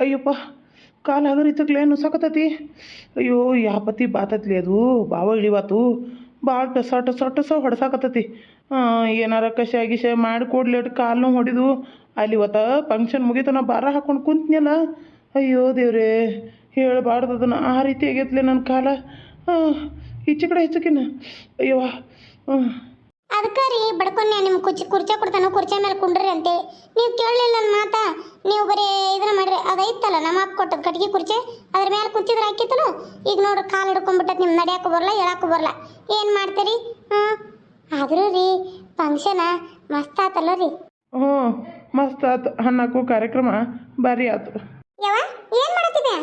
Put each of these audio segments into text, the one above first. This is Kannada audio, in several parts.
ಅಯ್ಯಪ್ಪ, ಕಾಲು ಹಗರಿತಕ್ಲೆ ಸಾಕತತಿ? ಅಯ್ಯೋ, ಯಾಪತಿ ಬಾತತ್ಲಿ ಅದು, ಬಾವ ಇಳಿವಾತು. ಭಾಳ ಟಸ ಟಸ ಟಸ ಹೊಡ್ಸಾಕತ್ತತಿ ಏನಾರ ಕಷಾಯ ಗಿಷಾಯ ಮಾಡಿ ಕೊಡ್ಲಿ ಅಟ್ ಕಾಲು ಹೊಡಿದು, ಅಲ್ಲಿ ಇವತ್ತ ಫಂಕ್ಷನ್ ಮುಗೀತು, ನಾ ಬಾರ ಹಾಕೊಂಡು ಕುಂತ್ನಲ್ಲ. ಅಯ್ಯೋ ದೇವ್ರೇ, ಹೇಳ್ಬಾರ್ದು ಅದನ್ನು. ಆ ರೀತಿ ಆಗೈತ್ಲೆ ನನ್ನ ಕಾಲ. ಈಚೆ ಕಡೆ ಹೆಚ್ಚಕಿನ. ಅಯ್ಯವ್ವ ಹ್ಞೂ ಅದಕ್ಕೆ ರೀ ಬಡ್ಕೊಂಡೆ ನಿಮ್ಮ ಕುರ್ಚಿ ಕುರ್ಚೆ ಕೊಡ್ತಾನು ಕುರ್ಚೆ ಮೇಲೆ ಕುಂಡ್ರಿ ಅಂತೆ. ನೀವು ಕೇಳಲಿಲ್ಲ ನನ್ನ ಮಾತಾ ನೀವು ಬರೀ ಇದನ್ನ ಮಾಡ್ರಿ. ಅದೈತಲ್ಲ ನಮ್ಮ ಅಪ್ಪ ಕೊಟ್ಟದ ಕಟ್ಗೆ ಕುರ್ಚೆ ಅದ್ರ ಮೇಲೆ ಕುಂತಿದ್ರೆ ಹಾಕಿತ್ತಲ್ಲ? ಈಗ ನೋಡ್ರಿ ಕಾಲು ಹಿಡ್ಕೊಂಡ್ಬಿಟ್ಟ ನಿಮ್ಮ ನಡ್ಯಾಕು ಬರಲ್ಲ ಹೇಳಕ್ಕೂ ಬರಲ್ಲ ಏನು ಮಾಡ್ತೀರಿ? ಹ್ಞೂ ಆದರೂ ರೀ ಫಂಕ್ಷನ ಮಸ್ತ್ ಆತಲ್ಲ ರೀ. ಹ್ಞೂ ಮಸ್ತ್ ಆತು. ಹಣ್ಣಾಕು ಕಾರ್ಯಕ್ರಮ ಭಾರಿ ಆತು. ಯವ್ವ ಏನು ಮಾಡತ್ತಿದ್ಯಾ?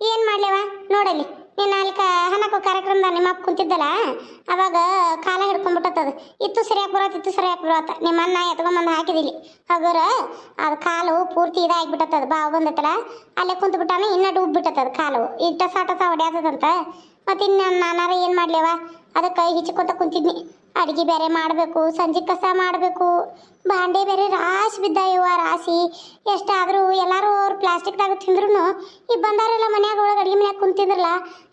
ಏನು ಮಾಡ್ಲೇವ ನೋಡಲ್ಲಿ. ನೀನು ಅಲ್ಲಿ ಹನಕ ಕಾರ್ಯಕ್ರಮದಾಗ ನಿಮ್ಮ ಅಪ್ಪ ಕುಂತಿದ್ದಲ್ಲ, ಅವಾಗ ಕಾಲ ಹಿಡ್ಕೊಂಡ್ಬಿಟ್ಟತ್ತದ. ಇತ್ತು ಸರಿಯಾಗಿ ಬರತ್ತ ಇತ್ತು ಸರಿಯಾಗಿ ಬರತ್ತ ನಿಮ್ಮ ಅನ್ನ ಎತ್ಕೊಂಬಂದು ಹಾಕಿದಿಲ್ಲಿ ಹಗರ ಅದು ಕಾಲು ಪೂರ್ತಿ ಇದಾಗ್ಬಿಟ್ಟತ್ತದ. ಬಾವು ಬಂದತ್ತಲ್ಲ ಅಲ್ಲೇ ಕುಂತು ಬಿಟ್ಟಾನ ಇನ್ನ ಡೂಬ್ ಬಿಟ್ಟತ್ತದ ಕಾಲು. ಈಗ ಟಸ ಟಸ ಹೊಡ್ಯಾತದಂತ. ಮತ್ತೆ ಇನ್ನು ನಾನಾರ ಏನು ಮಾಡ್ಲೇವ? ಅದಕ್ಕೆ ಹಿಚ್ಕೊತ ಕುಂತಿದ್ನಿ. ಅಡುಗೆ ಬೇರೆ ಮಾಡಬೇಕು, ಸಂಜೆ ಕಸ ಮಾಡಬೇಕು, ಬಾಂಡೆ ಬೇರೆ ರಾಶಿ ಬಿದ್ದಾಯವ ರಾಶಿ. ಎಷ್ಟಾದರೂ ಎಲ್ಲರೂ ಅವ್ರು ಪ್ಲಾಸ್ಟಿಕ್ದಾಗ ತಿಂದ್ರೂ ಈಗ ಬಂದಾರೆಲ್ಲ ಮನ್ಯಾಗ ಒಳಗೆ ಅಡುಗೆ ಮನ್ಯಾಗ ಕುಂತಿದ್ರಲ್ಲ,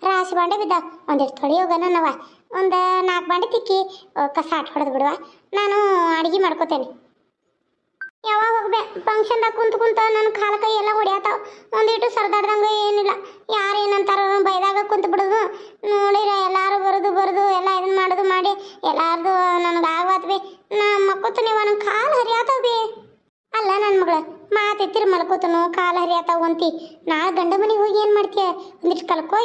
ರಾಶಿ ಬಾಂಡೆ ಬಿದ್ದಾವ. ಒಂದಿಷ್ಟು ತೊಳೆಯೋಗ ನನ್ನವ ಒಂದು ನಾಲ್ಕು ಬಾಂಡೆ ತಿಕ್ಕಿ ಕಸ ಆಟ ಹೊಡೆದು ಬಿಡುವ. ನಾನು ಅಡುಗೆ ಮಾಡ್ಕೋತೇನೆ. ಯಾವಾಗ ಹೋಗ್ಬೇ ಫಂಕ್ಷನ್ದಾಗ ಕುಂತ ಕುಂತ ನನ್ನ ಕಾಲ ಕೈ ಎಲ್ಲ ಹೊಡಿಯತ್ತಾವ ಒಂದಿಟ್ಟು ಸರ್ದಾಡ್ದಂಗೆ ಏನಿಲ್ಲ. ಯಾರು ಏನಂತಾರ ಬೈದಾಗ ಕುಂತ ಬಿಡೋದು. ನೋಡಿರ ಎಲ್ಲರೂ ಬರೋದು ಬರೋದು, ಎಲ್ಲ ಇದನ್ನ ಮಾಡಿ ಎಲ್ಲಾರ್ದು ನನಗೆ ಆಗವಾತ್ ಬಿ. ನಾ ಮಕ್ಕೋತೀನಿ ನನ್ನ ಕಾಲು ಹರಿಯಾತಾವ ಬಿ. ಅಲ್ಲ ನನ್ನ ಮಗಳ, ಮಾತೆತ್ತಿರ ಮಲ್ಕೋತನು ಕಾಲು ಹರಿಯಾತಾವ ಅಂತಿ. ನಾ ಗಂಡ ಮನೆಗೆ ಹೋಗಿ ಏನು ಮಾಡ್ತೀಯ? ಒಂದಿಷ್ಟು ಕಲ್ಕೋ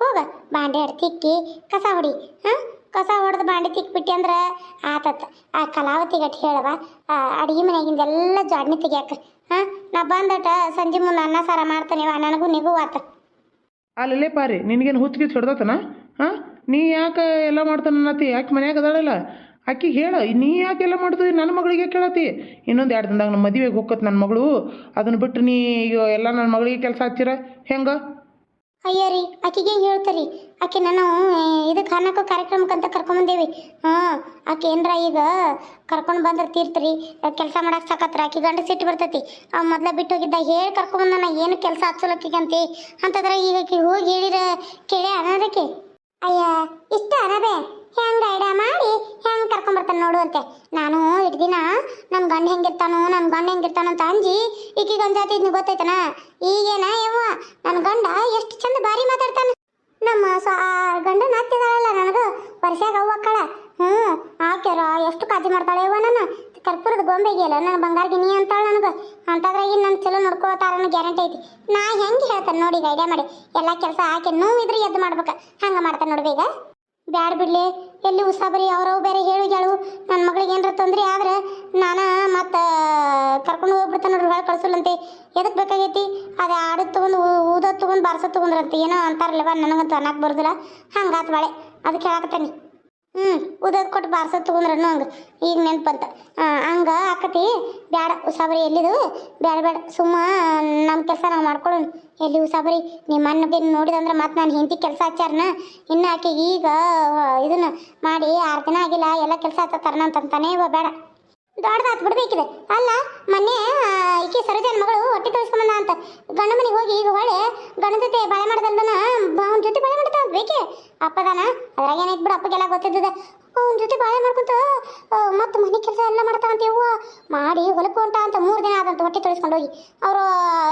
ಹೋಗ, ಬಾಂಡೆ ಆಡ್ ತಿಕ್ಕಿ ಕಸ ಹೊಡಿ. ಹಾಂ? ಕಸ ಹೊಡೆದು ಬಾಂಡೆ ತಿಕ್ಬಿಟ್ಟಿ ಅಂದ್ರೆ ಆತತ್. ಆ ಕಲಾವತಿ ಗಟ್ಟಿ ಹೇಳವ ಅಡುಗೆ ಮನೆಯಾಗಿಂದ ಎಲ್ಲ ಜಾಡ್ನಿ ತೆಗಿಯಾಕ. ಹಾಂ? ನಾ ಬಂದಟ ಸಂಜೆ ಮುಂದೆ ಅನ್ನ ಸಾರ ಮಾಡ್ತಾನೆ ನನಗೂ ನಿಗೂ ಆತ. ಅಲ್ಲಲ್ಲೇ ಪಾರಿ, ನಿನಗೇನು ಹುತ್ತಿಗೆ ಹೊಡೆದತನ? ಹಾಂ? ನೀ ಯಾಕೆ ಎಲ್ಲ ಮಾಡ್ತಾನೆ ಅನ್ನತಿ ಯಾಕೆ ಮನ್ಯಾಗ ಅದಾಳಲ್ಲ? ಆಕಿಗೆ ಹೇಳ, ನೀ ಯಾಕೆ ಎಲ್ಲ ಮಾಡ್ತೀವಿ ನನ್ನ ಮಗಳಿಗೆ ಕೇಳತಿ ಇನ್ನೊಂದು ಎರಡು ದಿನದಾಗ ನಮ್ಮ ಮದುವೆಗೆ ಹೋಗತ್ ನನ್ನ ಮಗಳು. ಅದನ್ನ ಬಿಟ್ಟು ನೀ ಈಗ ಎಲ್ಲ ನನ್ನ ಮಗಳಿಗೆ ಕೆಲಸ ಹಚ್ಚಿರ? ಹೆಂಗ? ಅಯ್ಯೋ ರೀ ಆಕಿಗೆ ಹೆಂಗೆ ಹೇಳ್ತಾರಿ? ಆಕೆ ನಾನು ಇದಕ್ಕೆ ಹಾನಕೋ ಕಾರ್ಯಕ್ರಮಕ್ಕಂತ ಕರ್ಕೊಂಬಂದೇವಿ ಹಾಂ, ಆಕೆ ಏನರ ಈಗ ಕರ್ಕೊಂಡು ಬಂದ್ರೆ ತೀರ್ತ್ರಿ. ಕೆಲಸ ಮಾಡಕ್ಕೆ ಸಾಕತ್ರ. ಆಕೆ ಗಂಡ ಸಿಟ್ಟು ಬರ್ತೈತಿ. ಆ ಮೊದಲ ಬಿಟ್ಟು ಹೋಗಿದ್ದ ಹೇಳಿ ಕರ್ಕೊಂಬಂದ ಏನು ಕೆಲಸ ಹಚ್ಚಲಕ್ಕಿಗಂತಿ? ಅಂತಂದ್ರೆ ಈಗ ಆಕೆ ಹೋಗಿ ಹೇಳಿರ ಕೇಳಿ ಅನ್ನೋದಕ್ಕೆ ಅಯ್ಯ, ಇಷ್ಟ ಅನಬೆ ಹೆಂಗ ಐಡ ಮಾಡಿ ಹೆಂಗೆ ಕರ್ಕೊಂಬರ್ತಾನೆ ನೋಡು ಅಂತೆ. ನಾನು ಇಟ್ಟು ದಿನ ನನ್ನ ಗಂಡ ಹೆಂಗಿರ್ತಾನೋ ನನ್ನ ಗಂಡ ಹೆಂಗಿರ್ತಾನೋ ಅಂತ ಅಂಜಿ ಈಕಿಗೆ ಅಂಜಾತಿ ಇದ್ನ ಗೊತ್ತೈತನ ಈಗೇನ ಯವ್ವ? ನನ್ನ ಗಂಡ ಎಷ್ಟು ಚಂದ ಬಾರಿ ಮಾತಾಡ್ತಾನೆ. ನಮ್ಮ ಸ ಗಂಡನ ಹತ್ತಿದಾಳಲ್ಲ ನನಗೆ? ವರ್ಷಾಗ ಅವ್ವ ಅಕ್ಕಳ. ಹ್ಞೂ ಆಕ್ಯಾರ ಎಷ್ಟು ಕಾಜಿ ಮಾಡ್ತಾಳೆ ಯವ್ವ ನನ್ನ? ಕರ್ಪೂರದ ಗೊಂಬೆಗೆಲ್ಲ ನನ್ನ ಬಂಗಾರಗೆ ನೀ ಅಂತಾಳೆ ನನಗೆ? ಅಂತದ್ರಾಗಿ ನನ್ನ ಚಲೋ ನೋಡ್ಕೋತಾರ ಗ್ಯಾರಂಟಿ ಐತಿ. ನಾ ಹೆಂಗೆ ಹೇಳ್ತಾನೆ ನೋಡಿ ಐಡಿಯಾ ಮಾಡಿ. ಎಲ್ಲ ಕೆಲಸ ಆಕೆ ನೋವಿದ್ರೆ ಎದ್ದು ಮಾಡ್ಬೇಕು. ಹಂಗೆ ಮಾಡ್ತಾನೆ ನೋಡ್ರಿ ಈಗ. ಬ್ಯಾಡ ಬಿಡ್ಲಿ, ಎಲ್ಲಿ ಉಸಾಬರಿ ಅವ್ರವ್ ಬೇರೆ ಹೇಳು ಹೇಳು. ನನ್ನ ಮಗಳಿಗೆ ಏನಾರ ತೊಂದರೆ ಆದ್ರೆ ನಾನು ಮತ್ತೆ ಕರ್ಕೊಂಡು ಹೋಗ್ಬಿಡ್ತಾನೆ ನೋಡ್ರಿ ಹೊಳೆ ಕಳ್ಸಲ್ಲಂತೆ ಎದಕ್ಕೆ ಬೇಕಾಗೈತಿ? ಅದು ಆಡೋದು ತೊಗೊಂಡು ಊದೋದು ತೊಗೊಂಡು ಬಾರ್ಸೋದು ತೊಗೊಂಡ್ರಂತೆ. ಏನೋ ಅಂತಾರಲ್ಲವ ನನಗಂತೂ ಅನ್ನಕ್ಕೆ ಬರೋದಿಲ್ಲ. ಹಂಗಾತ್ ಬಾಳೆ. ಅದಕ್ಕೆ ಹೇಳಾಕತ್ತೇನಿ. ಹ್ಞೂ ಉದೋದು ಕೊಟ್ಟು ಬಾರ್ಸ ತೊಗೊಂಡ್ರನು ಹಂಗೆ. ಈಗ ನೆನ್ಪಂತ. ಹಂಗೆ ಆಕತಿ, ಬ್ಯಾಡ, ಉಸಾಬರಿ ಎಲ್ಲಿದು? ಬ್ಯಾಡ ಬ್ಯಾಡ. ಸುಮ್ಮ ನಮ್ಮ ಕೆಲಸ ನಾವು ಮಾಡ್ಕೊಳ್ಳೋಣ ಎಲ್ಲಿ ಉಸಾಬರಿ? ನಿಮ್ಮ ಅಣ್ಣಗೆ ನೋಡಿದಂದ್ರೆ ಮತ್ತೆ ನಾನು ಹೆಂಡತಿ ಕೆಲಸ ಹಚ್ಚಾರನ ಇನ್ನು ಆಕೆಗೆ ಈಗ ಇದನ್ನ ಮಾಡಿ ಆರು ದಿನ ಆಗಿಲ್ಲ, ಎಲ್ಲ ಕೆಲಸ ಹಚ್ಚತ್ತಾರನ ಅಂತಂತಾನೆ ಬೇಡ ದೊಡ್ಡದಾತ್ ಬಿಡ್ಬೇಕಿದೆ. ಅಲ್ಲ, ಮೊನ್ನೆ ಈಕೆ ಸರೋಜನ ಮಗಳು ಹೊಟ್ಟೆ ತೋರಿಸ್ಕೊಂಬಂದ ಅಂತ. ಗಂಡ ಮನೆಗೆ ಹೋಗಿ ಈಗ ಹೊಳೆ ಗಂಡ ಜೊತೆ ಬಾಳೆ ಮಾಡ್ದಲ್ದನ ಅವ್ನ ಜೊತೆ ಬಾಳೆ ಮಾಡ್ತಾವ ಬೇಕೆ? ಅಪ್ಪದಾನ? ಅದ್ರಾಗ ಏನೈತ್ ಬಿಡು ಅಪ್ಪಗೆಲ್ಲ ಗೊತ್ತಿದ್ದದ ಅವ್ನ ಜೊತೆ ಬಾಳೆ ಮಾಡ್ಕೊಂತ ಮತ್ತೆ ಮನೆ ಕೆಲಸ ಎಲ್ಲ ಮಾಡ್ತಾವಂತ ಯವ್ವ. ಮಾಡಿ ಹೊಲಕ್ಕೆ ಹೊಂಟ ಅಂತ ಮೂರು ದಿನ ಆದಂತ ಹೊಟ್ಟೆ ತೊಳಿಸ್ಕೊಂಡು ಹೋಗಿ. ಅವರು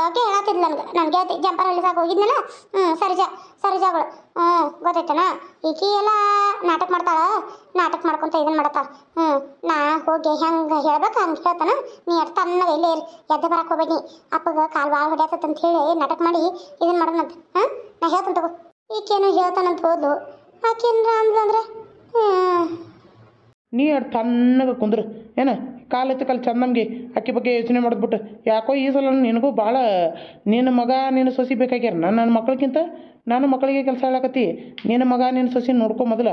ಆಕೆ ಹೇಳತ್ತಿದ್ಲು ನನಗೆ. ನನಗೆ ಗೆಳತಿ ಜಂಪರ್ ಸಾಕು ಹೋಗಿದ್ನಲ್ಲ? ಹ್ಞೂ ಸರಿಜಾ ಸರಿಜಾಗಳು ಹ್ಞೂ ಗೊತ್ತಾಯ್ತನ? ಈಕಿ ಎಲ್ಲ ನಾಟಕ ಮಾಡ್ತಾಳ, ನಾಟಕ ಮಾಡ್ಕೊಂತ ಇದನ್ನ ಮಾಡತ್ತಾಳ ಹ್ಞೂ ನಾ ಹೋಗಿ ಹೆಂಗೆ ಹೇಳ್ಬೇಕು ಹಂಗೆ ಹೇಳ್ತಾನ. ನೀ ಎಷ್ಟು ತನ್ನಗ ಇಲ್ಲೇ ಇರು, ಎದ್ದ ಬರಕ್ಕೆ ಹೋಗ್ಬೇಡಿ. ಅಪ್ಪಗ ಕಾಲು ಭಾಳ ಹೊಡ್ಯಾತತ್ ಅಂತ ಹೇಳಿ ನಾಟಕ ಮಾಡಿ ಇದನ್ನ ಮಾಡೋಣಂತ ಹಾಂ ನಾ ಹೇಳ್ತಾನೆ ತಗೋ. ಈಕೇನು ಹೇಳ್ತಾನಂತ ಹೋದ್ಲು. ಆಕೇನ್ರ ಅಂದ್ಲಂದ್ರೆ ನೀ ಅಡ್ ತಣ್ಣಗೆ ಕುಂದ್ರ, ಏನ? ಕಾಲೆತ್ತು ಕಾಲು ಚಂದಂಗೆ ಅಕ್ಕಿ ಬಗ್ಗೆ ಯೋಚನೆ ಮಾಡಿದ್ಬಿಟ್ಟು ಯಾಕೋ ಈ ಸಲ ನಿನಗೂ ಭಾಳ ನಿನ್ನ ಮಗ ನಿನ್ನ ಸೊಸಿ ಬೇಕಾಗ್ಯಾರ. ನನ್ನ ಮಕ್ಳಿಗಿಂತ ನಾನು ಮಕ್ಕಳಿಗೆ ಕೆಲಸ ಹೇಳಕತ್ತಿ. ನಿನ್ನ ಮಗ ನಿನ್ನ ಸೊಸಿ ನೋಡ್ಕೊ ಮೊದಲ.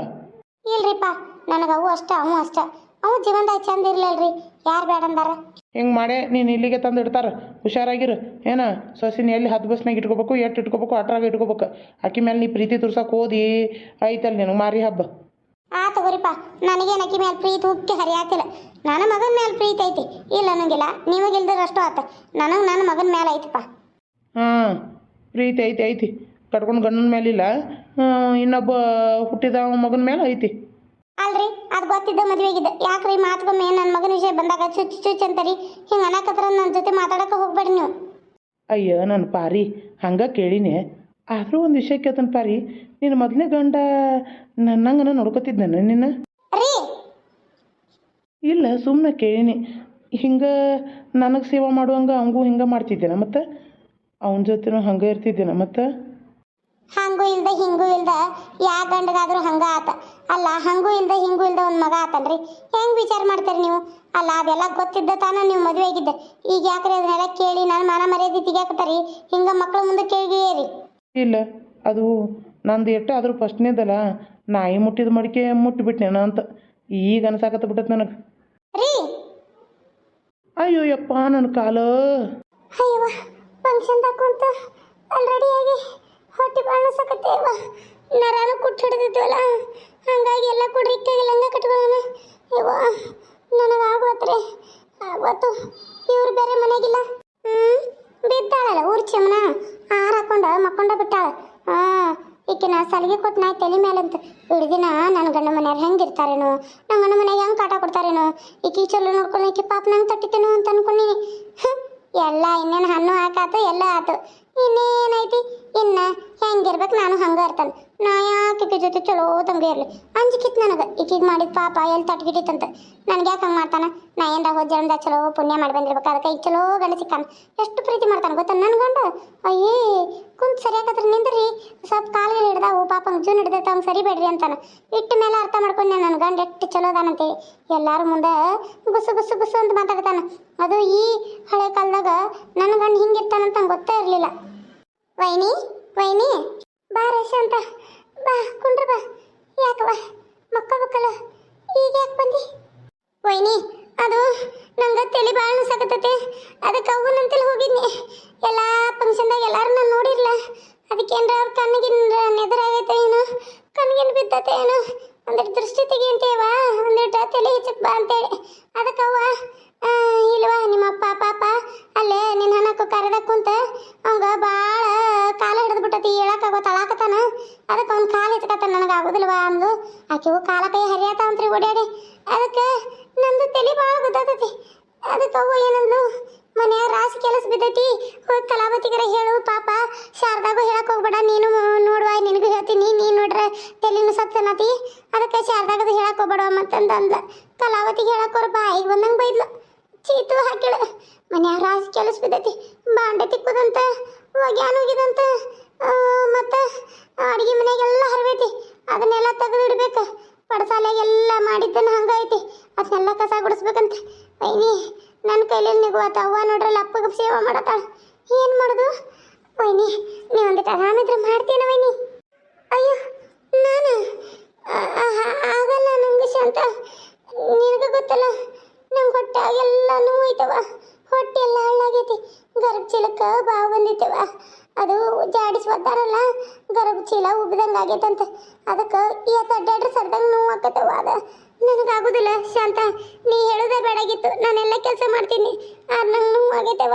ಇಲ್ರಿಪ್ಪ ನನಗೆ ಅವು ಅಷ್ಟ ಅವು ಅಷ್ಟ. ಅವು ಜೀವನದಾಗ ಚಂದ ಇರ್ಲಿಲ್ರಿ ಯಾರು ಬೇಡ ಅಂದಾರ. ಹಿಂಗೆ ಮಾಡೇ ನೀನು ಇಲ್ಲಿಗೆ ತಂದು ಇಡ್ತಾರ. ಹುಷಾರಾಗಿರು. ಏನ ಸೊಸಿನ ಎಲ್ಲಿ ಹತ್ತು ಬಸ್ನಾಗ ಇಟ್ಕೋಬೇಕು ಎಟ್ಟು ಇಟ್ಕೋಬೇಕು ಅಟ್ರಾಗ ಇಟ್ಕೋಬೇಕು. ಅಕ್ಕಿ ಮೇಲೆ ನೀ ಪ್ರೀತಿ ತುರ್ಸಕ್ಕೆ ಓದಿ ಐತಲ್ಲ ನಿನಗೆ ಮಾರಿ ಹಬ್ಬ. ಆ ತಗೋರಿಪ್ಪ. ನನಗೇನು ಅಕ್ಕಿ ಮೇಲೆ ಪ್ರೀತಿ ಉಕ್ಕಿ ಹರಿಯಾತಿಲ್ಲ. ನನ್ನ ಮಗನ ಮೇಲೆ ಪ್ರೀತಿ ಐತಿ. ಇಲ್ಲ ಅನ್ನಂಗಿಲ್ಲ. ನಿಮಗಿಲ್ದಿರ ಅಷ್ಟು ಆತ. ನನಗೆ ನನ್ನ ಮಗನ ಮೇಲೆ ಐತಿಪ್ಪ. ಹಾಂ ಪ್ರೀತಿ ಐತಿ ಐತಿ. ಕಟ್ಕೊಂಡು ಗಂಡನ ಮೇಲಿಲ್ಲ ಇನ್ನೊಬ್ಬ ಹುಟ್ಟಿದ ಮಗನ ಮೇಲೆ ಐತಿ. ಅಲ್ರಿ ಅದು ಗೊತ್ತಿದ್ದ ಮದುವೆಗಿದ್ದ. ಯಾಕ್ರಿ ಮಾತುಗೊಮ್ಮೆ ನನ್ನ ಮಗನ ವಿಷಯ ಬಂದಾಗ ಚುಚ್ಚು ಚುಚ್ಚು ಅಂತಾರಿ? ಹಿಂಗೆ ಅನ್ನಕತ್ರ ನನ್ನ ಜೊತೆ ಮಾತಾಡಕ್ಕೆ ಹೋಗ್ಬೇಡಿ ನೀವು. ಅಯ್ಯೋ ನನ್ನ ಪಾರಿ. ಹಂಗೆ ಕೇಳಿನೆ. ಆದರೂ ಒಂದು ವಿಷಯ ಕೇಳ್ತಾನೆ ಪಾರಿ ನಿನ್ನ ಮೊದಲನೇ ಗಂಡ ನನ್ನಂಗನ ನೋಡ್ಕೊತಿದ್ದಾನೆ ನಿನ್ನ? ಇಲ್ಲ ಸುಮ್ಮನೆ ಕೇಳಿನಿ. ಹಿಂಗೆ ನನಗೆ ಸೇವೆ ಮಾಡುವಂಗೆ ಅವಂಗೂ ಹಿಂಗೆ ಮಾಡ್ತಿದ್ದೇನೆ ಮತ್ತು ಅವನ ಜೊತೆನೂ ಹಂಗೆ ಇರ್ತಿದ್ದೇನೆ ಮತ್ತು? ಹಂಗೂ ಇಲ್ದ ಹಿಂಗೂ ಇಲ್ದ ಯಾ ಗಂಡಗಾದ್ರೂ ಹಂಗ ಆತ. ಅಲ್ಲ ಹಂಗೂ ಇಲ್ದ ಹಿಂಗೂ ಇಲ್ದ ಒಂದು ಮಗ ಆತನ್ರಿ ಹೆಂಗ್ ವಿಚಾರ ಮಾಡ್ತೀರಿ ನೀವು? ಅಲ್ಲ ಅದೆಲ್ಲ ಗೊತ್ತಿದ್ದ ತಾನ ನೀವು ಮದುವೆ ಆಗಿದ್ದ. ಈಗ ಯಾಕ್ರಿ ಅದನ್ನೆಲ್ಲ ಕೇಳಿ ನಾನು ಮನ ಮರ್ಯಾದೆ ತೆಗಿಯಾಕತ್ತಾರಿ? ಹಿಂಗ ಮಕ್ಳ ಮುಂದೆ ಕೇಳಿರಿ ಇಲ್ಲ ಅದು ನಂದು ಎಟ್ಟು ಆದರೂ ಫಸ್ಟ್ನೇದಲ್ಲ ನಾಯಿ ಮುಟ್ಟಿದ ಮಡಿಕೆ ಮುಟ್ಟಿಬಿಟ್ನೇನ ಅಂತ. ಈಗ ಅನ್ಸಾಕತ್ತ ಬಿಟ್ಟತ್ ನನಗೆ. ಅಯ್ಯೋ ಯಪ್ಪ ನನ್ನ ಕಾಲು. ಅಯ್ಯವ್ವ ಫಂಕ್ಷನ್ ಕುಂತ ಆಲ್ರೆಡಿ ಆಗಿ ಹೊಟ್ಟೆ ಬಾಳ ಸಕತ್ತೇವ ನರಾನು ಕುಟ್ಟು ಹಿಡಿದಿದ್ವಲ್ಲ ಹಂಗಾಗಿ ಎಲ್ಲ ಕುಡ್ರಿಕ್ಕಾಗಿಲ್ಲ ಹಂಗ ಕಟ್ಕೊಳ್ಳೋಣ ಯವ್ವ ನನಗೆ ಆಗೋತ್ರಿ ಆಗೋತು ಇವ್ರು ಬೇರೆ ಮನೆಗಿಲ್ಲ. ಹ್ಮ್? ಬಿದ್ದಾಳಲ್ಲ, ಊರ್ ಚಮನ? ಹಾರ ಹಾಕೊಂಡ ಮಕ್ಕೊಂಡ ಬಿಟ್ಟಾಳ. ಹಾ, ಈಕಿನ ಸಲಿಗೆ ಕೊಟ್ಟು ನಾಯಿ ತಲೆ ಮೇಲಂತ ಅಂತ ದಿನ ನನ್ನ ಗಂಡ ಮನೆಯವ್ರು ಹೆಂಗೆ ಇರ್ತಾರೇನೋ ನನ್ನ ಗಂಡ ಮನೆಯಾಗ ಹೆಂಗೆ ಕಾಟ ಕೊಡ್ತಾರೇನೋ? ಈಕಿ ಚಲೋ ನೋಡ್ಕೊಂಡು ಈಕಿ ಪಾಪ ನಂಗೆ ತಟ್ಟಿತೇನೋ ಅಂತ ಅನ್ಕೊಂಡಿನಿ. ಎಲ್ಲ ಇನ್ನೇನು ಹಣ್ಣು ಹಾಕಾತು, ಎಲ್ಲ ಆತು. ಇನ್ನೇನೈತಿ? ಇನ್ನ ಹೆಂಗಿರ್ಬೇಕು ನಾನು ಹಂಗೆ ಇರ್ತಾನೆ. ನಾ ಯಾಕೆ ಈಕೆ ಜೊತೆ ಚಲೋ ತಂಗ ಇರಲಿ? ಅಂಜಿಕಿತ್ ನನಗೆ. ಈಕಿಗೆ ಮಾಡಿದ ಪಾಪ ಎಲ್ಲಿ ತಟ್ಗಿಟ್ಟಿತ್ತಂತ ನನಗೆ ಯಾಕೆ ಹಂಗೆ ಮಾಡ್ತಾನೆ? ನಾ ಏನ್ರ ಹೋದ ಚಲೋ ಪುಣ್ಯ ಮಾಡಿ ಬಂದಿರ್ಬೇಕು. ಅದಕ್ಕೆ ಈಗ ಚಲೋ ಗಂಡ ಸಿಕ್ಕಾನ. ಎಷ್ಟು ಪ್ರೀತಿ ಮಾಡ್ತಾನೆ ಗೊತ್ತಾ ನನ್ನ ಗಂಡ? ಅಯ್ಯೇ, ಕುಂತ್ ಸರಿಯಾಗತ್ರ ನಿಂದ್ರಿ. ಸ್ವಲ್ಪ ಕಾಲ್ಗಳು ಹಿಡ್ದಾವು, ಪಾಪ ಜೂನ್ ಹಿಡ್ದೈತ ಅವ್ನು ಸರಿ ಬೇಡ್ರಿ ಅಂತಾನ. ಇಟ್ಟ ಮೇಲೆ ಅರ್ಥ ಮಾಡ್ಕೊಂಡೆ ನನ್ನ ಗಂಡ ಎಷ್ಟು ಚಲೋ ಅದಾನಂತೆ. ಎಲ್ಲಾರು ಮುಂದೆ ಗುಸು ಗುಸು ಗುಸು ಅಂತ ಮಾತಾಡ್ತಾನೆ. ಅದು ಈ ಹಳೆ ಕಾಲದಾಗ ನನ್ನ ಗಂಡ ಹಿಂಗಿರ್ತಾನಂತ ಗೊತ್ತೇ ಇರಲಿಲ್ಲ. ವೈನಿ? ವೈನಿ ಬಾ ಶಾಂತ ಬಾ ಕುಂಡ್ರ ಬಾ. ಯಾಕವ ಮಕ್ಕಳ ಈಗ ಯಾಕೆ ಬಂದಿ? ವೈನಿ ಅದು ನಂಗೆ ತಲೆ ಭಾಳ ನುಸಾಕತ್ತೈತೆ. ಅದಕ್ಕೆ ಅವು ನಂತಲ್ಲಿ ಹೋಗಿದ್ನಿ. ಎಲ್ಲ ಫಂಕ್ಷನ್ದಾಗ ಎಲ್ಲರೂ ನಾನು ನೋಡಿರಲ್ಲ ಅದಕ್ಕೇನ್ರ ಅವ್ರ ಕಣ್ಣಿಗಿನ ನೆದರಾಗೈತೆ ಏನು? ಕಣ್ಣಿಗಿನ ಬಿದ್ದತೆ ಏನು? ಒಂದಿಟ್ಟು ದೃಷ್ಟಿ ತೆಗಿಯಂತೇವ? ಒಂದಿಟ್ಟು ತಲೆ ಹೆಚ್ಚಕ್ಕೆ ಬಾ ಅಂತೇಳಿ. ಅದಕ್ಕೆ ಅವ್ವ ಆ, ಇಲ್ವಾ ನಿಮ್ಮಪ್ಪ ಪಾಪ? ಅಲ್ಲೇ ನಿನ್ನ ಹಣಕ್ಕೂ ಕರೆದಾಗ ಕುಂತ ಅವಂಗ ಭಾಳ ಕಾಲ ಹಿಡಿದು ಬಿಟ್ಟತಿ ಹೇಳಕ್ಕಾಗೋ ತಳಾಕತಾನ ಅದಕ್ಕೆ ಅವ್ನ ಕಾಲು ಎತ್ಕತಾನ ನನಗೆ ಆಗೋದಿಲ್ವಾ ಅಂದು ಆಕೆವು ಕಾಲ ಕೈ ಹರಿಯತಾವಂತ್ರಿ ಓಡಾಡಿ. ಅದಕ್ಕೆ ನಂದು ತಲೆ ಭಾಳ ಗೊತ್ತಾತತಿ ಅದಕ್ಕೆ ಅವು ಏನಂದ್ಲು ಮನೆಯ ರಾಸಿ ಕೆಲಸ ಬಿದ್ದೈತಿ, ಹೋಗಿ ಕಲಾವತಿಗರ ಹೇಳು, ಪಾಪ, ಶಾರದಾಗೂ ಹೇಳಕ್ ಹೋಗ್ಬೇಡ, ನೀನು ನೋಡುವ ನಿನಗೂ ಹೇಳ್ತೀನಿ, ನೀನು ನೋಡ್ರೆ ತಲೆನು ಸತ್ತನತಿ. ಅದಕ್ಕೆ ಶಾರದಾಗದು ಹೇಳಕ್ ಹೋಗ್ಬೇಡ ಮತ್ತಂದ ಅಂದ್ಲ ಕಲಾವತಿಗೆ ಹೇಳಕ್ ಅವ್ರ ಬಾಯಿಗೆ ಬಂದಂಗೆ ಬೈದ್ಲು. ಚೀತು ಹಾಕಿಳ ಮನ್ಯಾಗ ರಾಸಿ ಕೆಲಸ ಬಿದ್ದೈತಿ. ಬಾಂಡೆ ತಿಕ್ಕುದಂತ, ಒಗ್ಯಾನ ಹೋಗಿದಂತ ಮತ್ತು ಅಡುಗೆ ಮನೆಗೆಲ್ಲ ಹರಬೇತಿ. ಅದನ್ನೆಲ್ಲ ತೆಗೆದು ಇಡ್ಬೇಕು ಪಡಸಾಲೆಗೆಲ್ಲ ಮಾಡಿದ್ದನ್ನ ಹಂಗೈತಿ ಅದನ್ನೆಲ್ಲ ಕಸ ಗುಡಿಸ್ಬೇಕಂತ. ವೈನಿ ನನ್ನ ಕೈಲಿ ನಿಗುವಾತ ಅವ್ವ ನೋಡ್ರಲ್ಲ ಅಪ್ಪಗೆ ಸೇವೆ ಮಾಡತ್ತಾಳ. ಏನು ಮಾಡೋದು? ವೈನಿ ನೀವು ಒಂದಿಟ್ಟು ಆರಾಮಿದ್ರೆ ಮಾಡ್ತೀನ ವೈನಿ? ಅಯ್ಯೋ, ನಾನು ಆಗಲ್ಲ ನಂಗೆ ಶಾಂತ ನಿನಗೆ ಗೊತ್ತಲ್ಲ ನಂಗೆ ನೋವು ನೋಯ್ತವ. ಹೊಟ್ಟೆ ಎಲ್ಲ ಹಳ್ಳಾಗೈತಿ. ಗರ್ಭ ಚೀಲಕ್ಕೆ ಬಾವು ಬಂದಿತ್ತವ ಅದು ಜಾಡಿಸ್ಕೊತಾರಲ್ಲ ಗರ್ಭ ಚೀಲ ಉಬ್ಬಿದಂಗೆ ಆಗೈತಂತ. ಅದಕ್ಕೆ ಇವತ್ತು ಅಡ್ಡಾಡ್ರೆ ಸರ್ದಂಗೆ ನೋವು ಆಕತ್ತವ. ಅದ ನನಗಾಗೋದಿಲ್ಲ ಶಾಂತ. ನೀ ಹೇಳೋದೇ ಬೇಡಾಗಿತ್ತು ನಾನೆಲ್ಲ ಕೆಲಸ ಮಾಡ್ತೀನಿ. ಆದ್ರೆ ನಂಗೆ ನೋವು ಆಗೈತವ.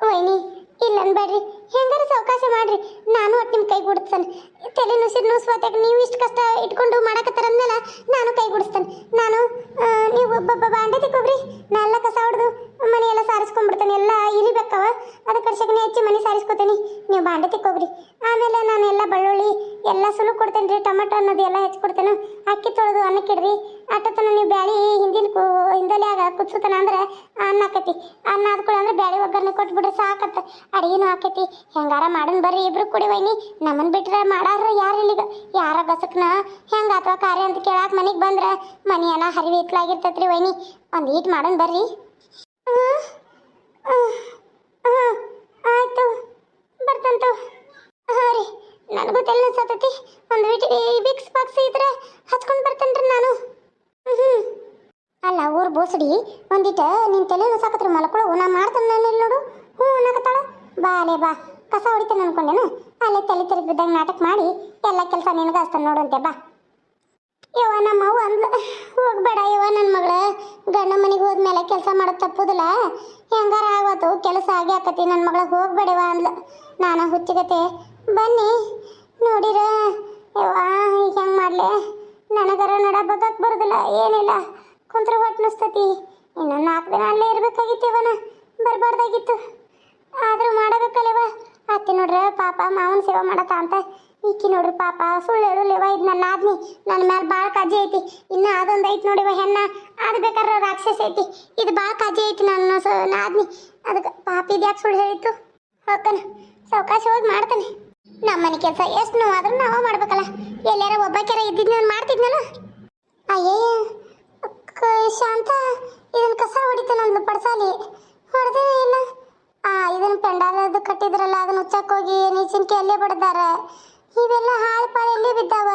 ವೈನಿ ಇಲ್ಲ ಅನ್ಬೇಡ್ರಿ ಹೆಂಗಾರ ಸಾವಕಾಶ ಮಾಡ್ರಿ. ನಾನು ಒಟ್ಟು ನಿಮ್ಮ ಕೈ ಗುಡಿಸ್ತಾನೆ. ತಲೆ ನುಸಿರು ನುಸ್ವಾತಾಗ ನೀವು ಇಷ್ಟು ಕಷ್ಟ ಇಟ್ಕೊಂಡು ಮಾಡಕತ್ತಾರಂದ್ಮೇಲೆ ನಾನು ಕೈ ಗುಡಿಸ್ತಾನೆ. ನಾನು ನೀವು ಒಬ್ಬೊಬ್ಬ ಬಾಂಡೆ ತಿಕ್ಕೋಬ್ರಿ ನಾ ಎಲ್ಲ ಕಸ ಹೊಡೆದು ಮನೆ ಎಲ್ಲ ಸಾರಿಸ್ಕೊಂಡ್ಬಿಡ್ತಾನೆ ಎಲ್ಲ ಇರಿಬೇಕವ ಅದಕ್ಕೆ ಸಗಣಿ ಹೆಚ್ಚಿ ಮನೆ ಸಾರಿಸ್ಕೊತೀನಿ. ನೀವು ಬಾಂಡೆ ತಿಕ್ಕೋಬ್ರಿ ಆಮೇಲೆ ನಾನು ಎಲ್ಲ ಬೆಳ್ಳುಳ್ಳಿ, ಎಲ್ಲ ಸುಲು ಕೊಡ್ತೇನೆ ರೀ ಟೊಮೆಟೊ ಅನ್ನೋದು ಎಲ್ಲ ಹೆಚ್ಚಿಕೊಡ್ತೇನೆ ಅಕ್ಕಿ ತೊಳೆದು ಅನ್ನಕ್ಕಿಡ್ರಿ. ಅಟ್ಟತನ ನೀವು ಕು ಹಿಂದಲ್ಯಾಗ ಕುದ್ಸುತನ ಅಂದ್ರೆ ಅನ್ನ ಆಕತಿ. ಅನ್ನ ಆದ್ಕೊಳ್ಳಿ ಅಂದ್ರೆ ಬ್ಯಾಳಿ ಒಗ್ಗರಣೆ ಕೊಟ್ಬಿಟ್ರೆ ಸಾಕತ್ತ. ಅಡಿಗೆನೂ ಆಕೈತಿ. ಹೆಂಗಾರ ಮಾಡನ್ ಬರ್ರಿ, ಇಬ್ರು ಕುಡಿ ವೈನಿ. ನಮ್ಮನ್ ಬಿಟ್ರೆ ಮಾಡಾರ ಯಾರು ಇಲ್ಲಿಗ? ಯಾರ ಗಸಕ್ನ? ಹೆಂಗ ಅಥವಾ ಕಾರ್ಯ ಅಂತ ಕೇಳಾಕ ಮನೆಗೆ ಬಂದ್ರ ಮನಿ ಏನ ಹರಿವಿ ಇತ್ಲಾಗಿರ್ತೈತ್ರಿ ವೈನಿ. ಒಂದ್ ಈಟ್ ಮಾಡನ್ ಬರ್ರಿ. ಆಯ್ತು. ಬರ್ತಂತು. ಹಾಂ ರೀ. ನನಗೂ ತಲೆ ಸತತಿ. ಒಂದು ವಿಟ್ ಬಿಕ್ಸ್ ಬಾಕ್ಸ್ ಇದ್ರೆ ಹಚ್ಕೊಂಡು ಬರ್ತೇನ್ರಿ ನಾನು. ಹ್ಞೂ ಅಲ್ಲ, ಊರ್ ಬೋಸಡಿ, ಒಂದಿಟ ನಿನ್ ತಲೆ ಸಾಕತ್ರ ಮಲ್ಕೊಳು, ನಾ ಮಾಡ್ತಾನೆ ನಾನು ಇಲ್ಲಿ ನೋಡು. ಹ್ಞೂ ಅನ್ನಕತ್ತಾಳ. ಬಾ ಅಲೆ ಬಾ. ಕಸ ಹೊಡಿತಾನೆ ಅನ್ಕೊಂಡೇನು? ಅಲ್ಲೇ ತಲೆ ತಲೆ ಬಿದ್ದಾಗ ನಾಟಕ ಮಾಡಿ, ಎಲ್ಲ ಕೆಲಸ ನಿನಗೆ ಹಚ್ತಾನೆ ನೋಡುವಂತೆ ಬಾ. ಯವ್ವ, ನಮ್ಮ ಅವ್ವ ಅಂದ್ಲು, ಹೋಗ್ಬೇಡ ಯವ್ವ ನನ್ನ ಮಗಳ. ಗಂಡ ಮನೆಗೆ ಹೋದ್ಮೇಲೆ ಕೆಲಸ ಮಾಡೋದು ತಪ್ಪುದಿಲ್ಲ. ಹೆಂಗಾರ ಆಗತ್ತು ಕೆಲಸ ಆಗೇ ಆಕತಿ ನನ್ನ ಮಗಳ ಹೋಗ್ಬೇಡವ ಅಂದ್ಲು. ನಾನು ಹುಚ್ಚಿಗತೆ, ಬನ್ನಿ. ನೋಡಿರ, ಯವ್ವ, ಈಗ ಹೆಂಗೆ ಮಾಡ್ಲೆ? ನನಗರ ನಡ ಬಗ್ಗಕ್ಕೆ ಬರೋದಿಲ್ಲ, ಏನಿಲ್ಲ. ಕುಂತ್ರ ಹೊಟ್ಟೆ ನುಸ್ತತಿ ಇನ್ನೊಂದು ನಾಲ್ಕು ದಿನ ಅಲ್ಲೇ ಇರ್ಬೇಕಾಗಿತ್ತಿವನ ಬರಬಾರ್ದಾಗಿತ್ತು. ಆದರೂ ಮಾಡಬೇಕಲ್ಲವ? ಅತ್ತೆ ನೋಡ್ರ ಪಾಪ ಮಾವನ ಸೇವೆ ಮಾಡತ್ತ ಅಂತ. ಈಕಿ ನೋಡ್ರಿ ಪಾಪ ಸುಳ್ಳು ಹೇಳುಲೇವ ಇದು ನನ್ನ ಆದ್ನಿ ನನ್ನ ಮೇಲೆ ಭಾಳ ಕಾಜಿ ಐತಿ. ಇನ್ನು ಅದೊಂದು ಐತಿ ನೋಡಿವ ಹೆಣ್ಣ. ಅದು ಬೇಕಾದ್ರೆ ರಾಕ್ಷಸ ಐತಿ. ಇದು ಭಾಳ ಕಾಜಿ ಐತಿ ನನ್ನ ಸ ಅದಕ್ಕೆ ಪಾಪ ಇದು ಯಾಕೆ ಸುಳ್ಳು ಹೇಳಿತ್ತು? ಹೋಗ್ತಾನೆ ಸಾವಕಾಶ ಹೋಗಿ ಮಾಡ್ತಾನೆ. ನಮ್ಮ ಮನೆ ಕೆಲಸ ಎಷ್ಟು ನೋವಾದ್ರೂ ನಾವು ಮಾಡ್ಬೇಕಲ್ಲ. ಎಲ್ಲಾರ ಒಬ್ಬಾಕ್ಯಾರ ಇದ್ದಿದ್ದು ನಾನು ಮಾಡ್ತಿದ್ನಲ್ಲ. ಅಯ್ಯಯ್ಯ. ಕ- ಶಾಂತ ಇದನ್ನ ಕಸ ಹೊಡಿತಾನಂದ್ಲು ಪಡ್ಸಾಲಿ. ಹೊಡೆದೇ ಇಲ್ಲ. ಆ ಇದನ್ನ ಪೆಂಡಾಲದು ಕಟ್ಟಿದ್ರಲ್ಲ ಅದನ್ನ ಉಚ್ಚಕ್ ಹೋಗಿ ನೀಚಿನ್ಕೆ ಅಲ್ಲೇ ಬಡ್ದಾರ. ಇವೆಲ್ಲ ಹಾಳು ಪಾಳು ಎಲ್ಲಿ ಬಿದ್ದಾವ.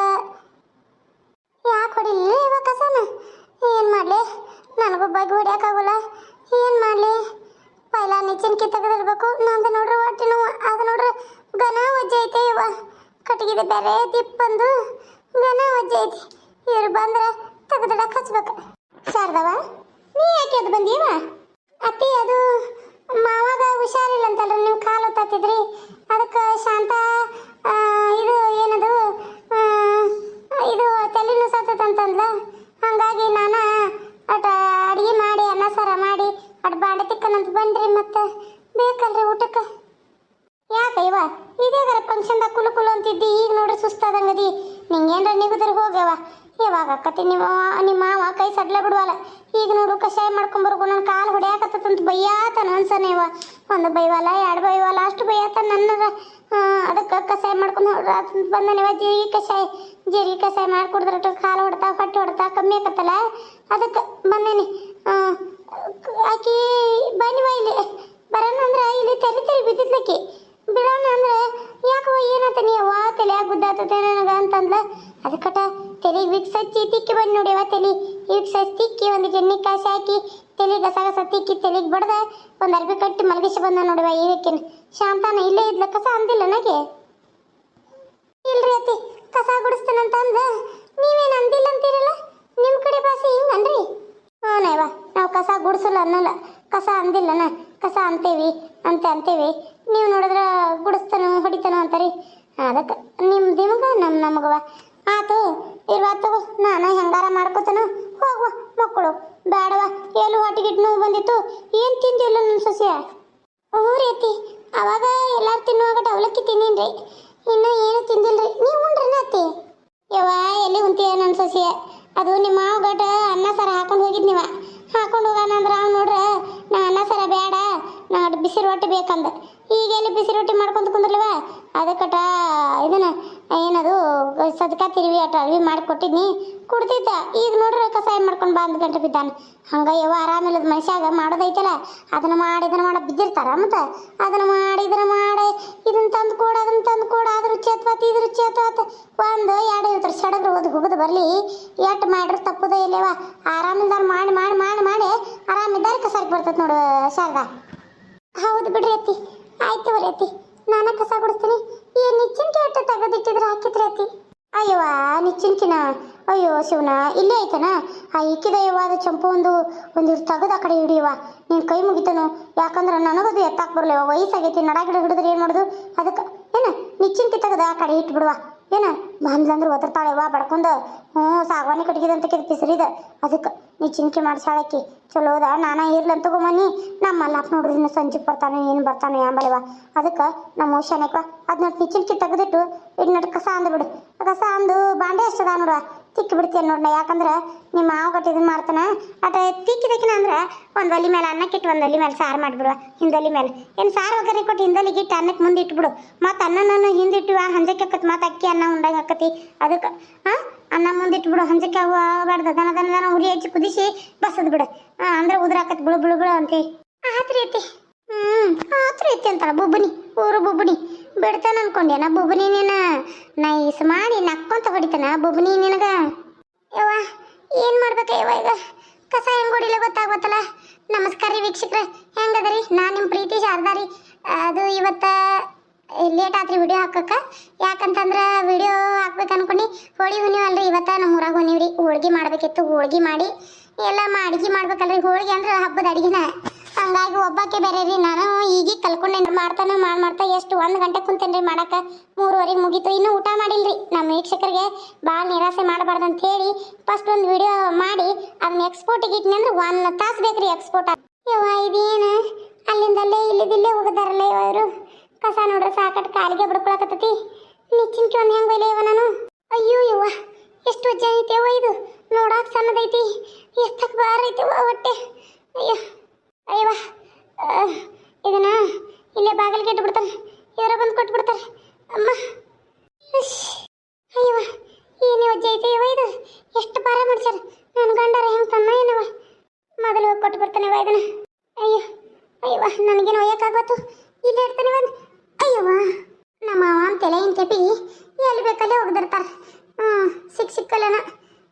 ಯಾಕೆ ಹೊಡಿಲಿಲ್ಲ ಇವಾಗ ಕಸನ? ಏನು ಮಾಡಲಿ? ನನಗೂ ಬಗ್ಗೆ ಹೊಡ್ಯಾಕಾಗಲ್ಲ. ಏನು ಮಾಡಲಿ? ಪೈಲ ನಿಚಿನ್ಕಿ ತೆಗೆದಿರ್ಬೇಕು ನಂದು ನೋಡ್ರಿ ಹೊಟ್ಟೆ ನೋವು, ಅದು ನೋಡ್ರಿ ಘನ ವಜ್ಜೆ ಐತೆ ಇವ. ಕಟ್ಟಿಗಿದೆ ಬೇರೆ ದಿಪ್ಪಂದು ಘನ ವಜ್ಜೆ ಐತಿ. ಇವ್ರು ಬಂದ್ರೆ ತೆಗೆದಿಡಕ್ಕೆ ಹಚ್ಬೇಕು. ಶಾರದವ, ನೀ ಯಾಕೆ ಅದು ಬಂದೀವ ಅತ್ತಿ, ಅದು ಮಾವಾಗ ಹುಷಾರಿಲ್ಲ ಅಂತಲ್ರಿ ನೀವು ಕಾಲು ಹೊತ್ತಾತಿದ್ರಿ. ಅದಕ್ಕೆ ಶಾಂತ ಆ, ಇದು ಏನದು ಆ, ಇದು ತಲೆ ನುಸಾತಂತಂದ್ಲ ಹಂಗಾಗಿ ನಾನು ಅಟ ಅಡಿಗೆ ಮಾಡಿ ಅನ್ನ ಸಾರ ಮಾಡಿ ಅಟ್ ಬಾಂಡೆ ತಿಕ್ಕನಂತ ಬನ್ರಿ ಮತ್ತೆ ಬೇಕಲ್ರಿ ಊಟಕ್ಕೆ ಯಾಕೆ ಇವ ಇದೇಗಾರ ಫಂಕ್ಷನ್ದಾಗ ಕುಲು ಕುಲು ಅಂತಿದ್ದಿ ಈಗ ನೋಡ್ರಿ ಸುಸ್ತಾದಂಗದಿ ನಿಂಗೇನ್ರ ನಿಗುದ್ರ ಹೋಗ್ಯವ ಯಾವಾಗ ಅಕ್ಕತಿ ನಿಮ್ಮ ನಿಮ್ಮ ಮಾವ ಕೈ ಸಡ್ಲ ಬಿಡುವಲ್ಲ ಈಗ ನೋಡು ಕಷಾಯ ಮಾಡ್ಕೊಂಬರ್ಗು ನನ್ನ ಕಾಲು ಹೊಡ್ಯಾಕತ್ತಂತ ಬೈಯಾತನ ಅನ್ಸನೇವ ಒಂದು ಬೈವಲ್ಲ ಎರಡು ಬೈವಲ್ಲ ಅಷ್ಟು ಬೈಯಾತ ನನ್ನ ಅದಕ್ಕೆ ಕಷಾಯ ಮಾಡ್ಕೊಂಡು ಬಂದನೇವ ಜೀರಿಗೆ ಕಷಾಯ ಜೀರಿಗೆ ಕಷಾಯ ಮಾಡ್ಕೊಡಿದ್ರೆ ಕಾಲು ಹೊಡ್ತಾ ಹೊಟ್ಟೆ ಹೊಡ್ತಾ ಕಮ್ಮಿ ಆಕತ್ತಲ್ಲ? ಅದಕ್ಕೆ ಬಂದೇನಿ. ಆಕಿ ಬನ್ನಿವ ಇಲ್ಲಿ. ಬರೋಣ ಅಂದ್ರೆ ಇಲ್ಲಿ ತೆರಿ ತೆರಿ ಬಿದ್ದಿದ್ಲಕ್ಕಿ ಬಿಡೋಣ ಅಂದ್ರೆ ಯಾಕವ ಏನಾತ ಅವ್ವ ತಲೆಯಾಗ ಗುದ್ದಾತತೆ ನನಗೆ ಅಂತಂದ್ಲ. ಅದಕ್ಕಟ ತಲೆ ವಿಕ್ಸ್ ಹಚ್ಚಿ ತಿಕ್ಕಿ ಬಂದು ಅವ ತಲೆ. ವಿಕ್ಸ್ ಹಚ್ಚಿ ತಿಕ್ಕಿ ಒಂದು ಎಣ್ಣೆ ಕಾಸಿ ಹಾಕಿ ತಲೆ ಗಸ ಗಸ ತಿಕ್ಕಿ ತಲೆಗೆ ಬಡ್ದ ಒಂದು ಅರ್ಬಿ ಕಟ್ಟಿ ಮಲಗಿಸಿ ಬಂದ ನೋಡುವ ಇವಕ್ಕಿನ ಶಾಂತಾನ ಇಲ್ಲೇ ಇದ್ಲ, ಕಸ ಅಂದಿಲ್ಲ ನನಗೆ? ಇಲ್ರಿ ಅತ್ತಿ. ಕಸ ಗುಡಿಸ್ತಾನಂತ ಅಂದ್ರೆ ನೀವೇನು ಅಂದಿಲ್ಲ ಅಂತೀರಲ್ಲ ನಿಮ್ಮ ಕಡೆ ಭಾಷೆ ಹಿಂಗನ್ರಿ? ಹ್ಞೂನೇವ ನಾವು ಕಸ ಗುಡಿಸಲ್ಲ ಅನ್ನಲ್ಲ. ಕಸ ಅಂದಿಲ್ಲನ? ಕಸ ಅಂತೇವಿ, ಅಂತ ಅಂತೇವಿ. ನೀವು ನೋಡಿದ್ರೆ ಗುಡಿಸ್ತಾನೋ, ಹೊಡಿತಾನೋ ಅಂತಾರಿ. ಅದಕ್ಕೆ ನಿಮ್ಮ ನಿಮ್ಗೆ ನಮ್ಮ ನಮಗವ ಆತು ಇರ್ವಾತು ನಾನು ಹೆಂಗಾರ ಮಾಡ್ಕೋತಾನ, ಹೋಗುವ, ಮಕ್ಕಳು. ಬೇಡವ ಎಲ್ಲಿ ಹೊಟ್ಟಿಗಿಟ್ ನೋವು ಬಂದಿತ್ತು. ಏನು ತಿಂದಿಲ್ಲ ನನ್ನ ಸಸ್ಯ ಹ್ಞೂ ರೀತಿ ಅವಾಗ ಎಲ್ಲಾರು ತಿನ್ನುವಾಗ ಅವಲಕ್ಕಿ ತಿನ್ನೀನ್ರಿ ಇನ್ನು ಏನು ತಿಂದಿಲ್ರಿ. ನೀವು ಉಂಡ್ರನ ಅತ್ತಿ? ಯವ್ವ, ಎಲ್ಲಿ ಉಂತೀಯ ನನ್ನ ಸೊಸೆ ಅದು ನಿಮ್ಮ ಮಾವ ಗಟ ಅನ್ನ ಸರ ಹಾಕೊಂಡು ಹೋಗಿದ್ ನೀವ. ಹಾಕೊಂಡು ಹೋಗಾನ ಅಂದ್ರೆ ಅವ್ನು ನೋಡ್ರೆ, ನಾ ಅನ್ನ ಸರ ಬೇಡ ನಾ ಬಿಸಿ ರೊಟ್ಟಿ ಬೇಕಂದ. ಈಗ ಎಲ್ಲಿ ಬಿಸಿ ರೊಟ್ಟಿ ಮಾಡ್ಕೊಂತ ಕುಂದ್ರಲ್ವ? ಅದಕ್ಕಟ ಇದನ್ನ ಏನದು, ಸದ್ಕ ತಿರುವಿ ಅಟ ಅಳ್ವಿ ಮಾಡಿ ಕೊಟ್ಟಿದ್ನಿ ಕುಡ್ತಿದ್ದ ಈಗ ನೋಡ್ರಿ ಕಸಾಯ ಮಾಡ್ಕೊಂಡು ಬಂದು ಗಂಟೆ ಬಿದ್ದಾನೆ. ಹಂಗ ಯಾವ ಆರಾಮಿಲ್ಲದ ಮನುಷ್ಯಾಗ ಮಾಡೋದೈತಲ್ಲ, ಅದನ್ನ ಮಾಡಿ, ಇದನ್ನ ಮಾಡ ಬಿದ್ದಿರ್ತಾರ ಮತ್ತೆ? ಅದನ್ನ ಮಾಡಿ, ಇದನ್ನ ಮಾಡಿ ಇದನ್ನ ತಂದು ಕೊಡು ಅದನ್ನ ತಂದು ಕೊಡು ಅದ್ರ ಚೇತ್ವಾತ್ ಇದ್ರ ಚೇತ್ವಾತ್ ಒಂದು, ಎರಡು ಇರ್ತಾರೆ ಸಡಗ್ರ ಓದ್ ಹೋಗೋದು ಬರಲಿ. ಎಟ್ಟು ಮಾಡ್ರಿ ತಪ್ಪದ ಇಲ್ಲವ ಆರಾಮಿಲ್ದಾರ ಮಾಡಿ ಮಾಡಿ ಮಾಡಿ ಮಾಡಿ. ಆರಾಮಿದ್ದಾರೆ ಕಸಾಯ್ ಬರ್ತೈತೆ ನೋಡು, ಶಾರದಾ. ಹೌದು ಬಿಡ್ರಿ ಅತ್ತಿ. ಆಯ್ತು ಬರ್ರಿ ಅತ್ತಿ. ನಾನೇ ಕಸ ಕೊಡಿಸ್ತೀನಿ ಈ ನಿಚ್ಚಿನ್ಕೆ ಅಟ್ಟು ತೆಗೆದಿಟ್ಟಿದ್ರೆ ಹಾಕಿದ್ರತಿ ಅಯ್ಯವ ನಿಚ್ಚಿನ್ಕಿನ ಅಯ್ಯೋ, ಶಿವನ, ಇಲ್ಲೇ ಐತನ? ಆ ಇಕ್ಕಿದಯವಾದ ಚಂಪು ಒಂದು ಒಂದು ತೆಗೆದು ಆ ಕಡೆ ಹಿಡಿಯುವ. ನೀನು ಕೈ ಮುಗಿತನು? ಯಾಕಂದ್ರೆ ನನಗದು ಎತ್ತಾಕ್ ಬರಲಿ ವಯಸ್ಸಾಗೈತಿ ನಡ ಗಿಡ ಹಿಡಿದ್ರೆ ಏನು ಮಾಡೋದು? ಅದಕ್ಕೆ, ಏನ? ನಿಚ್ಚಿನ್ಕಿ ತೆಗೆದು ಆ ಕಡೆ ಇಟ್ಬಿಡುವ ಏನ? ಬಂದ್ಲಂದ್ರೆ ಒದರ್ತಾಳೆವ್ವ ಬಡ್ಕೊಂಡು. ಹ್ಞೂ ಸಾಗವಾನಿ ಕಟ್ಗಿದಂತ ಪಿಸ್ರಿದ ಅದಕ್ಕೆ ನೀ ಚಿಂತೆ ಮಾಡ್ಸಾಳಕ್ಕಿ. ಅದ, ನಾನ ಇರ್ಲಂತ ತಗೊಂಬನ್ನಿ ನಮ್ಮ ಮಲ್ಲಪ್ಪ ನೋಡ್ರಿ ಇನ್ನು ಸಂಜೆಗೆ ಬರ್ತಾನೆ, ಏನು ಬರ್ತಾನೆ ಅಂಬಳಿವ ಅದಕ್ಕೆ ನಮ್ಮ ಓಶಾನಕ್ಕ ಅದನ್ನ ನಿಚ್ಚಿನ್ಕಿ ತೆಗೆದಿಟ್ಟು ಇಡ್ನಟ್ ಕಸ ಅಂದ್ಬಿಡು ಕಸ ಅಂದು ಬಾಂಡೆ ಎಷ್ಟದ ನೋಡ. ತಿಕ್ಕಿ ಬಿಡ್ತೀನಿ ನೋಡ್ನ ಯಾಕಂದ್ರೆ ನಿಮ್ಮ ಮಾವ ಕಟ್ಟಿದ್ ಮಾಡ್ತಾನ. ಅಟ ತಿಕ್ಕಿದಕ್ಕಿನ ಅಂದ್ರೆ ಒಂದು ಒಲಿ ಮೇಲೆ ಅನ್ನಕ್ಕಿಟ್ಟು ಒಂದು ಒಲಿ ಮೇಲೆ ಸಾರು ಮಾಡಿಬಿಡುವ ಹಿಂದೊಲಿ ಮೇಲೆ ಏನು ಸಾರು ಒಗ್ಗರಣೆ ಕೊಟ್ಟು ಹಿಂದೊಲಿಗೆ ಇಟ್ಟು ಅನ್ನಕ್ಕೆ ಮುಂದೆ ಇಟ್ಬಿಡು. ಮತ್ತು ಅನ್ನನೂ ಹಿಂದಿಟ್ಟು ಹಂಜಕ್ಕೆ ಆಕತ್ ಮತ್ತು ಅಕ್ಕಿ ಅನ್ನ ಉಂಡಂಗೆ ಅಕ್ಕತಿ ಅದಕ್ಕೆ ಹಾಂ ಅನ್ನ ಮುಂದೆ ಇಟ್ಬಿಡು ಹಂಜಕ್ಕೆ ಹೋಗ್ಬಾರ್ದು ದನ ದನ ದನ ಉರಿ ಹಚ್ಚಿ ಕುದಿಸಿ ಬಸದ್ ಬಿಡು. ಅಂದ್ರೆ ಉದ್ರಾಕತ್ ಬಿಳು ಬಿಳು ಬಿಳು ಅಂತಿ. ಆತ್ರಿ ಐತಿ ಹ್ಮ್, ಆತ್ರಿ ಐತಿ ಅಂತಾರ ಬುಬ್ಬನಿ, ಊರು ಬುಬ್ಬನಿ. ಬಿಡ್ತಾನ ಅನ್ಕೊಂಡೇನ ಬುಬ್ಬನಿ ನೀನ? ನೈಸ್ ಮಾಡಿ ನಕ್ಕೊಂತ ಹೊಡಿತಾನ ಬುಬ್ಬನಿ ನಿನಗ? ಯವ್ವ, ಏನ್ ಮಾಡ್ಬೇಕ ಯವ್ವ ಈಗ? ಕಸ ಹೆಂಗ್ ಹೊಡಿಲ ಗೊತ್ತಾಗ್ಬತ್ತಲ್ಲ ನಮಸ್ಕಾರ ರೀ ವೀಕ್ಷಕ್ರ. ಹೆಂಗದರಿ ನಾ ನಿಮ್ಮ ಪ್ರೀತಿ ಶಾರದಾ ರೀ ಅದು ಇವತ್ತ ಲೇಟ್ ಆತ್ರಿ ವಿಡಿಯೋ ಹಾಕಕ್ಕೆ. ಯಾಕಂತಂದ್ರೆ ವಿಡಿಯೋ ಹಾಕ್ಬೇಕು ಅನ್ಕೊಂಡು, ಹೋಳಿ ಹುಣ್ಣಿಮೆ ಅಲ್ರಿ, ಇವತ್ತ ನಮ್ಮ ಊರಾಗ ಹೊನ್ನೀವ್ರಿ ಹೋಳ್ಗೆ ಮಾಡಬೇಕಿತ್ತು, ಹೋಳ್ಗೆ ಮಾಡಿ. ಎಲ್ಲ ಅಡ್ಗೆ ಮಾಡ್ಬೇಕಲ್ರಿ. ಹೋಳ್ಗೆ ಅಂದ್ರೆ ಹಬ್ಬದ ಅಡಿಗೆನ. ಹಂಗಾಗಿ ಒಬ್ಬಕ್ಕೆ ಬೇರೆ ರೀ ನಾನು ಈಗೀಗ ಕಲ್ಕೊಂಡೇನ್ರಿ, ಮಾಡ್ತಾನೆ, ಮಾಡಿ ಮಾಡ್ತಾ ಎಷ್ಟು ಒಂದು ಗಂಟೆ ಕುಂತೇನ್ರಿ ಮಾಡಕ್ಕೆ. ಮೂರುವರೆಗೆ ಮುಗೀತು. ಇನ್ನೂ ಊಟ ಮಾಡಿಲ್ರಿ. ನಮ್ಮ ವೀಕ್ಷಕರಿಗೆ ಭಾಳ ನಿರಾಸೆ ಮಾಡಬಾರ್ದು ಅಂತ ಹೇಳಿ ಫಸ್ಟ್ ಒಂದು ವಿಡಿಯೋ ಮಾಡಿ ಅದನ್ನ ಎಕ್ಸ್ಪೋರ್ಟಿಗೆ ಇಟ್ನಿ ಅಂದ್ರೆ ಒಂದು ತಾಸು ಬೇಕ್ರಿ ಎಕ್ಸ್ಪೋರ್ಟ್ ಯವ್ವ ಇದೇನು? ಅಲ್ಲಿಂದಲ್ಲೇ, ಇಲ್ಲಿದಿಲ್ಲೇ ಹೋಗದಾರಲ್ಲ ಇವರು? ಕಸ ನೋಡ್ರೆ ಸಾಕಟ್ ಕಾಲಿಗೆ ಬಿಡ್ಕೊಳಕತ್ತತಿ. ನಿಚ್ಚಿನ್ಕಿ ಒಂದು ಹೆಂಗೆ ಇವ ನಾನು? ಅಯ್ಯೋ ಯವ್ವ, ಎಷ್ಟು ವಜ್ಜ ಐತೆವ ಇದು. ನೋಡಾಕ ಸಣ್ಣದೈತಿ. ಎಷ್ಟಕ್ಕೆ ಬಾರ ಐತೆವ ಹೊಟ್ಟೆ. ಅಯ್ಯೋ ಅಯ್ಯವ ಇದನ್ನ ಇಲ್ಲೇ ಬಾಗಿಲಿಗೆ ಇಟ್ಟು ಬಿಡ್ತಾರೆ ಇವರ ಬಂದು ಕೊಟ್ಟು ಬಿಡ್ತಾರೆ ಅಮ್ಮ ಅಯ್ಯವ ಏನೇ ವಜ್ಜ ಐತೆ ಯವ್ವ ಇದು ಎಷ್ಟು ಭಾರ ಮಾಡ್ಸ್ಯಾರ ನನ್ನ ಗಂಡರ ಹೆಂಗೆ ತನ್ನ ಏನವ ಮೊದಲು ಹೋಗಿ ಕೊಟ್ಟು ಬರ್ತಾನೆ ವಾ ಇದನ್ನ ಅಯ್ಯೋ ಅಯ್ಯವ್ವ ನನಗೇನು ಒಯ್ಯಕ್ಕಾಗತ್ತು ಇಲ್ಲಿ ಇಡ್ತಾನೆ ಒಂದು ಅಯ್ಯವ್ವ ನಮ್ಮ ಮಾವ ತಲೆ ಏನು ಕೆಪಿ ಎಲ್ಲಿ ಬೇಕಲ್ಲೇ ಹೋಗ್ದಿರ್ತಾರೆ ಹ್ಞೂ ಸಿಕ್ಕ ಸಿಕ್ಕಲ್ಲನ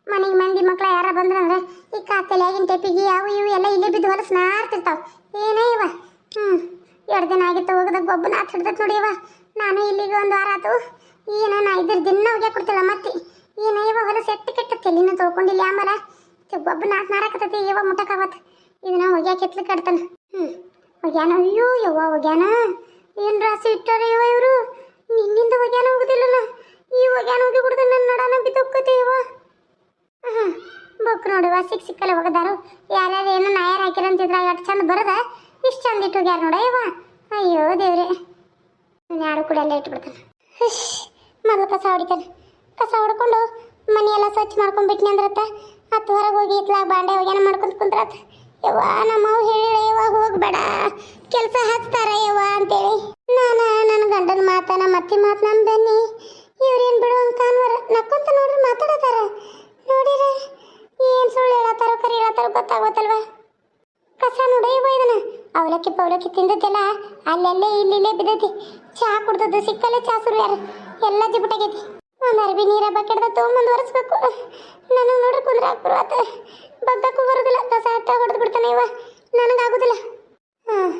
ಮನೆಗೆ ಮಂದಿ ಮಕ್ಳು ಯಾರ ಬಂದ್ರಂದ್ರೆ ಈ ಕಾ ತಲೆಯಾಗಿನ ಟೆಪಿಗೆ ಅವು ಇವು ಎಲ್ಲ ಇಲ್ಲೇ ಬಿದ್ದು ಹೊಲಸು ನಾರ್ತಿರ್ತಾವ ಏನೇ ಇವ ಹ್ಞೂ ಎರಡು ದಿನ ಆಗಿತ್ತು ಹೋಗದಾಗ ಗೊಬ್ಬ ನಾತ್ ಹಿಡ್ದತ್ ನೋಡಿ ಇವ ನಾನು ಇಲ್ಲಿಗೆ ಒಂದು ವಾರ ಆತು ಏನ ನಾ ಇದ್ರ ದಿನ ಹೋಗ್ಯಾಕ ಕೊಡ್ತಿಲ್ಲ ಮತ್ತೆ ಏನ ಇವ ಹೊಲಸು ಎಟ್ಟು ಕೆಟ್ಟ ತಲೆನ ತೊಳ್ಕೊಂಡಿಲ್ಲ ಆಮೇಲೆ ನಾತ್ ನಾರಾಕತ್ತೈತಿ ಇವ ಮುಟ್ಟಕ್ಕಾಗತ್ತೆ ಇದನ್ನ ಒಗ್ಯಾಕ ಕೆತ್ಲಿ ಕಟ್ತಾನ ಹ್ಞೂ ಒಗ್ಯಾನ ಅಯ್ಯೋ, ಯವ್ವ ಒಗ್ಯಾನ ಏನು ರಾಸಿ ಇಟ್ಟಾರ ಇವ ಇವರು? ನಿನ್ನಿಂದ ಒಗ್ಯಾನ ಹೋಗುದಿಲ್ಲಲ್ಲ. ಈ ಒಗ್ಯಾನ ಹೋಗಿ ಕುಡ್ದು ನನ್ನ ನಡಾನ ಬಿದ್ದೋಕ್ಕತಿ ಇವ ಹಾಂ ಬುಕ್ ನೋಡುವ ಸಿಕ್ ಸಿಕ್ಕಲ್ಲ ಹೋಗದಾರು. ಯಾರ್ಯಾರು ಏನೋ ನಾಯರ್ ಹಾಕಿರಂತಿದ್ರ ಎಷ್ಟು ಚಂದ ಬರದ? ಇಷ್ಟು ಚಂದ ಇಟ್ಟು ಹೋಗ್ಯಾರ ನೋಡ ಇವ ಅಯ್ಯೋ ದೇವ್ರೆ. ಯಾರು ಕೂಡ ಎಲ್ಲ ಇಟ್ಬಿಡ್ತಾನೆ. ಮೊದಲು ಕಸ ಹೊಡಿತಾನೆ. ಕಸ ಹೊಡ್ಕೊಂಡು ಮನೆಯೆಲ್ಲ ಸ್ವಚ್ಛ ಮಾಡ್ಕೊಂಡ್ಬಿಟ್ನಿ ಅಂದ್ರತ್ತ. ಹತ್ತು ಹೊರಗೆ ಹೋಗಿ ಇತ್ಲಾಗ ಬಾಂಡೆ ಹೋಗ್ಯಾನ ಮಾಡ್ಕೊಂತ ಕುಂದ್ರತ್ತ ಯವ್ವ ಅವ್ವ ಹೇಳಿ ಯವ್ವ, ಹೋಗ್ಬೇಡ, ಕೆಲಸ ಹಚ್ತಾರ ಯವ್ವ ಅಂತೇಳಿ. ನಾನು ನನ್ನ ಗಂಡನ ಮಾತನ ಮತ್ತೆ ಮಾತು ನಂಬೇನಿ ಇವ್ರೇನು ಬಿಡು ಅಂತ ಕಾನ್ವರ ನಕ್ಕೊಂತ ನೋಡ್ರಿ ಮಾತಾಡತಾರ. ನೋಡಿರ, ಏನು ಸುಳ್ಳು ಹೇಳತ್ತಾರೋ ಕರಿ ಹೇಳತ್ತಾರೋ ಗೊತ್ತಾಗೋತಲ್ವಾ? ಕಸ ನೋಡಿ ಇದನ್ನ. ಅವಲಕ್ಕಿ ಪವಲಕ್ಕಿ ತಿಂದದ್ದೆಲ್ಲ ಅಲ್ಲಲ್ಲೇ, ಇಲ್ಲಿಲ್ಲೇ ಬಿದ್ದೈತಿ. ಚಹಾ ಕುಡ್ದದ್ದು ಸಿಕ್ಕಲ್ಲೇ ಚಹಾ ಸುರ್ಯಾರ ಎಲ್ಲ ಜಿಬುಟಾಗೈತಿ ಒಂದು ಅರ್ಬಿ ನೀರ ಬಕೆಟ್ದ ತೊಗೊಂಬಂದು ಒರೆಸ್ಬೇಕು. ನನಗೆ ನೋಡ್ರಿ ಕುಂದ್ರಾಕ್ ಆತ ಬಗ್ಗಕ್ಕೂ ಬರೋದಿಲ್ಲ ಕಸ ಹಟ್ಟ ಹೊಡೆದು ಬಿಡ್ತಾನೆ ಇವ. ನನಗಾಗೋದಿಲ್ಲ ಹಾಂ